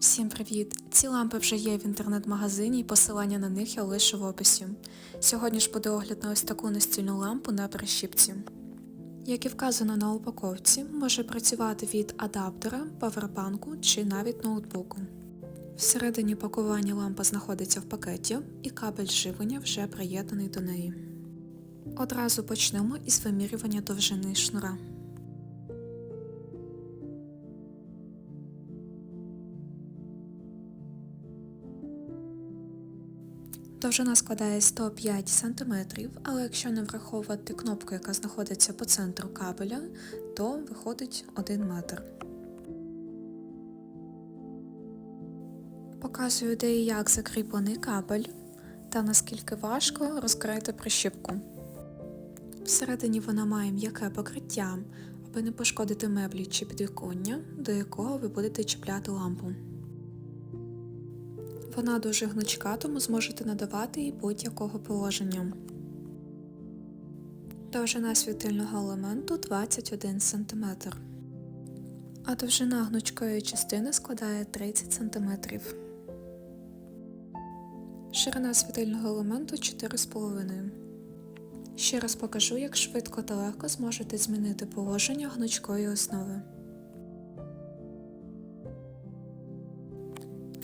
Всім привіт! Ці лампи вже є в інтернет-магазині і посилання на них я лишу в описі. Сьогодні ж буде огляд на ось таку настільну лампу на прищіпці. Як і вказано на упаковці, може працювати від адаптера, павербанку чи навіть ноутбуку. Всередині пакування лампа знаходиться в пакеті і кабель живлення вже приєднаний до неї. Одразу почнемо із вимірювання довжини шнура. Довжина складає 105 см, але якщо не враховувати кнопку, яка знаходиться по центру кабеля, то виходить 1 метр. Показую, де і як закріплений кабель та наскільки важко розкрити прищіпку. Всередині вона має м'яке покриття, аби не пошкодити меблі чи підвіконня, до якого ви будете чіпляти лампу. Вона дуже гнучка, тому зможете надавати їй будь-якого положення. Довжина світильного елементу 21 см, а довжина гнучкої частини складає 30 см. Ширина світильного елементу 4,5 Ще раз покажу, як швидко та легко зможете змінити положення гнучкої основи.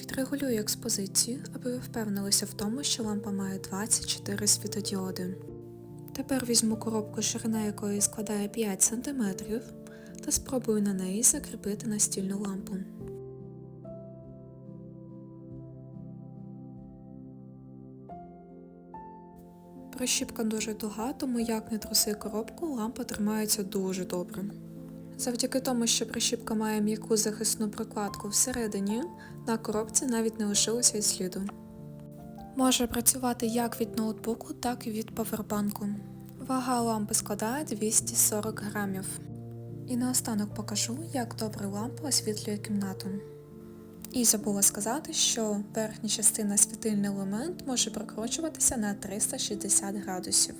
Відрегулюю експозицію, аби ви впевнилися в тому, що лампа має 24 світодіоди. Тепер візьму коробку, ширина якої складає 5 см та спробую на неї закріпити настільну лампу. Прищіпка дуже туга, тому як не труси коробку, лампа тримається дуже добре. Завдяки тому, що прищіпка має м'яку захисну прокладку всередині, на коробці навіть не лишилось від сліду. Може працювати як від ноутбуку, так і від павербанку. Вага лампи складає 240 грамів. І наостанок покажу, як добре лампа освітлює кімнату. І забула сказати, що верхня частина світильний елемент може прокручуватися на 360 градусів.